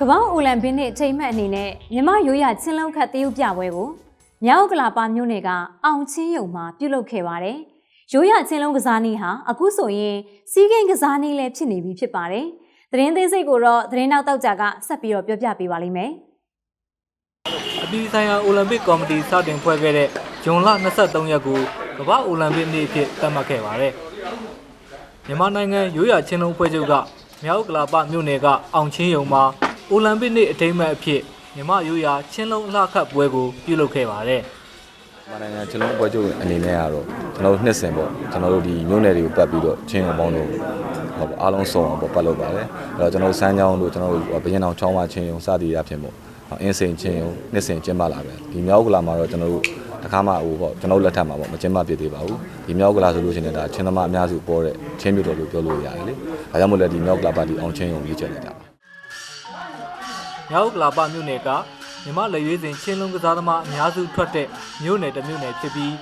ကမ္ဘာအိုလံပစ်နှစ်ချိန်မှတ်အနေနဲ့မြမရိုးရချင်းလုံးခတ်တရုတ်ပြပွဲကိုမြောက်ကလာပါမြို့နယ်ကအောင်ချင်းယုံမှာပြုလုပ်ခဲ့ပါတယ်။ရိုးရချင်းလုံးကစားနည်းဟာအခုဆိုရင်စီးကိန်းကစားနည်းလည်းဖြစ်နေပြီဖြစ်ပါတယ်။သတင်းသေးစိတ်ကိုတော့သတင်းနောက်တောက်ကြကဆက်ပြီးတော့ပြောပြပေးပါလိမ့်မယ်။အပြည်ဆိုင်ရာအိုလံပစ်ကော်မတီစတင်ဖွဲ့ခဲ့တဲ့ဂျွန်လ23ရက်ကိုကမ္ဘာအိုလံပစ်နေ့အဖြစ်သတ်မှတ်ခဲ့ပါတယ်။မြန်မာနိုင်ငံရိုးရာချင်းလုံးဖွဲ့ချုပ်ကမြောက်ကလာပမြို့နယ်ကအောင်ချင်းယုံမှာ အိုလံပစ်နေ့အထိမ်းအမှတ်အဖြစ်မြန်မာရိုးရာချင်းလုံးအလှခတ်ပွဲကိုပြုလုပ်ခဲ့ပါတယ်။မနိုင်ငံကျွန်တော်ပွဲချုပ်အနေနဲ့ကတော့ကျွန်တော်တို့နှစ်ဆင်ပေါ့ကျွန်တော်တို့ဒီမြို့နယ်တွေကိုပတ်ပြီးတော့ချင်းအောင်ပေါင်းတို့ဟောအားလုံးစုံအောင်ပေါ့ပတ်လုပ်ပါတယ်အဲ့တော့ကျွန်တော်တို့စမ်းချောင်းတို့ကျွန်တော်တို့ဘရင်အောင်ချောင်းဝချင်းရုံစသည်အဖြစ်ပေါ့အင်းစိန်ချင်းရုံနှစ်ဆင်ကျင်းပလာပဲဒီမြောက်ကလာမှာတော့ကျွန်တော်တို့တခါမှဟိုပေါ့ကျွန်တော်တို့လက်ထက်မှာပေါ့မကျင်းပပြသေးပါဘူးဒီမြောက်ကလာဆိုလို့ရှိရင်ဒါချင်းသမားအများစုပေါ်တဲ့ချင်းမြို့တော်လို့ပြောလို့ရတယ်လေဒါကြောင့်မို့လဲဒီမြောက်ကလာပါတီအောင်ချင်းရုံကြီးချင်နေကြပါ မြောက်ကလာပမြို့နယ်ကမြမလက်ရွေးစင်ချင်းလုံးကစားသမားအများစုထွက်တဲ့မြို့နယ်တစ်မြို့နယ်ဖြစ်ပြီး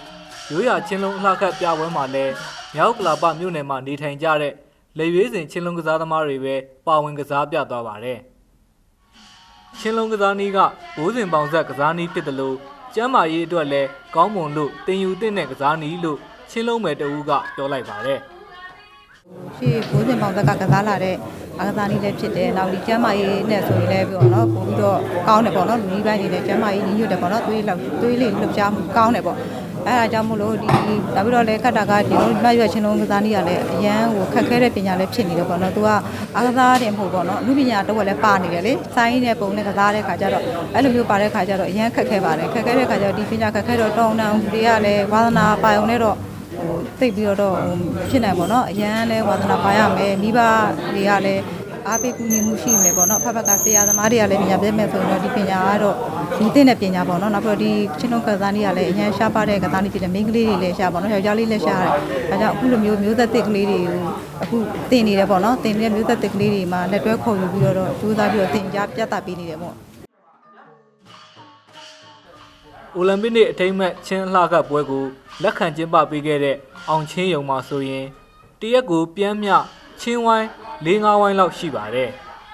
ရိုးရာချင်းလုံးအလှခတ်ပြပွဲမှာလည်းမြောက်ကလာပမြို့နယ်မှာနေထိုင်ကြတဲ့လက်ရွေးစင်ချင်းလုံးကစားသမားတွေပဲပါဝင်ကစားပြသွားပါတယ်။ချင်းလုံးကစားနည်းကဘိုးစဉ်ပေါင်ဆက်ကစားနည်းဖြစ်တယ်လို့ကျမ်းမာရေးအတွက်လည်းကောင်းမွန်လို့တင်ယူတဲ့ကစားနည်းလို့ချင်းလုံးမယ်တဦးကပြောလိုက်ပါတယ်။ရှေ့ဘိုးစင်ပေါင်သက်ကကစားလာတဲ့ အာကစားနည်းလည်းဖြစ်တယ်။နောက်ဒီကျမ်းမာရေးနဲ့ဆိုရင်လည်းပြောတော့ပို့ပြီးတော့ကောင်းတယ်ပေါ့နော်လူကြီးပိုင်းတွေလည်းကျမ်းမာရေးညီညွတ်တယ်ပေါ့နော်သွေးလောက်သွေးလေးလှုပ်ရှားမှုကောင်းတယ်ပေါ့။အဲအားကြောင့်မို့လို့ဒီနောက်ပြီးတော့လည်းခက်တာကဒီလိုမှတ်ရွက်ချင်းလုံးကစားနည်းကလည်းအရန်ဟိုခက်ခဲတဲ့ပညာလည်းဖြစ်နေတယ်ပေါ့နော်။ तू ကအာကစားတယ်မဟုတ်ပေါ့နော်။လူပညာတော့လည်းပါနေတယ်လေ။ဆိုင်းနဲ့ပုံနဲ့ကစားတဲ့ခါကျတော့အဲ့လိုမျိုးပါတဲ့ခါကျတော့အရန်ခက်ခဲပါတယ်။ခက်ခဲတဲ့ခါကျတော့ဒီပညာခက်ခဲတော့တောင်းတန်းတွေကလည်းဝါသနာပါုံနဲ့တော့ ဟိုသိပ်ပြီးတော့ဟိုဖြစ်နိုင်ပါတော့အရန်လဲဝါသနာပါရမယ်မိဘတွေကလည်းအားပေးကူညီမှုရှိမယ်ပေါ့နော်ဖက်ဖက်ကဆရာသမားတွေကလည်းပညာပေးမယ်ဆိုရင်တော့ဒီပညာကတော့ဒီသိတဲ့ပညာပေါ့နော်နောက်ပြီးတော့ဒီချင်းလုံးကစားနည်းကလည်းအရန်ရှားပါတဲ့ကစားနည်းဖြစ်တယ်မိန်းကလေးတွေလည်းရှားပေါ့နော်ယောက်ျားလေးလည်းရှားတယ်ဒါကြောင့်အခုလိုမျိုးမျိုးသက်တစ်ကလေးတွေကိုအခုတင်နေတယ်ပေါ့နော်တင်နေတဲ့မျိုးသက်တစ်ကလေးတွေမှာလက်တွဲခေါ်ယူပြီးတော့ကြိုးစားပြီးတော့တင်ကြားပြသပေးနေတယ်ပေါ့အိုလံပစ်နေ့အထိမ်းအမှတ်ချင်းအလှကပွဲကို လက်ခံကျင်းပပေးခဲ့တဲ့အောင်ချင်းယုံမှာဆိုရင်တရက်ကိုပြမ်းမြချင်းဝိုင်း၄၅ဝိုင်းလောက်ရှိပါတယ်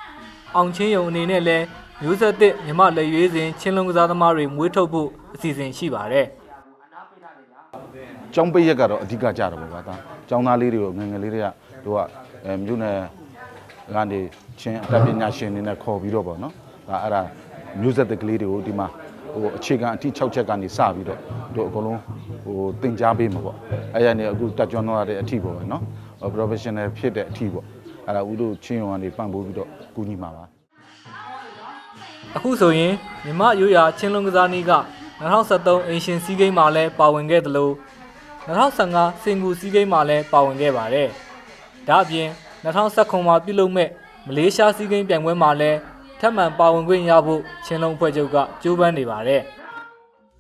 ။အောင်ချင်းယုံအနေနဲ့လည်းမျိုးဆက်သစ်မြမလက်ရွေးစဉ်ချင်းလုံးကစားသမားတွေမွေးထုတ်ဖို့အစီအစဉ်ရှိပါတယ်။ကျောင်းပိတ်ရက်ကတော့အဓိကကြတယ်ပေါ့ကွာဒါကျောင်းသားလေးတွေကိုငယ်ငယ်လေးတွေကတို့ကအဲမြို့နယ်ကနေချင်းအတတ်ပညာရှင်တွေနဲ့ခေါ်ပြီးတော့ပေါ့နော်ဒါအဲ့ဒါမျိုးဆက်တဲ့ကလေးတွေကိုဒီမှာ ဟိုအခြေခံအထိ6ချက်ကနေစပြီးတော့တို့အကုန်လုံးဟိုသင်ကြားပေးမှာပေါ့အဲ့ရနေအခုတက်ကြွတော့တဲ့အထိပေါ့ပဲနော်ဟို professional ဖြစ်တဲ့အထိပေါ့အဲ့ဒါဦးတို့ချင်းရုံကနေပံ့ပိုးပြီးတော့ကူညီမှာပါအခုဆိုရင်မြမရိုးရာချင်းလုံးကစားနည်းက2023အင်ရှင်စီးဂိမ်းမှာလည်းပါဝင်ခဲ့သလို2015စင်ကူစီးဂိမ်းမှာလည်းပါဝင်ခဲ့ပါတယ်။ဒါ့အပြင်2019မှာပြုလုပ်မဲ့မလေးရှားစီးဂိမ်းပြိုင်ပွဲမှာလည်း ထပ်မံပါဝင်ခွင့်ရဖို့ချင်းလုံးဖွဲ့ချုပ်ကကြိုးပမ်းနေပါတယ်။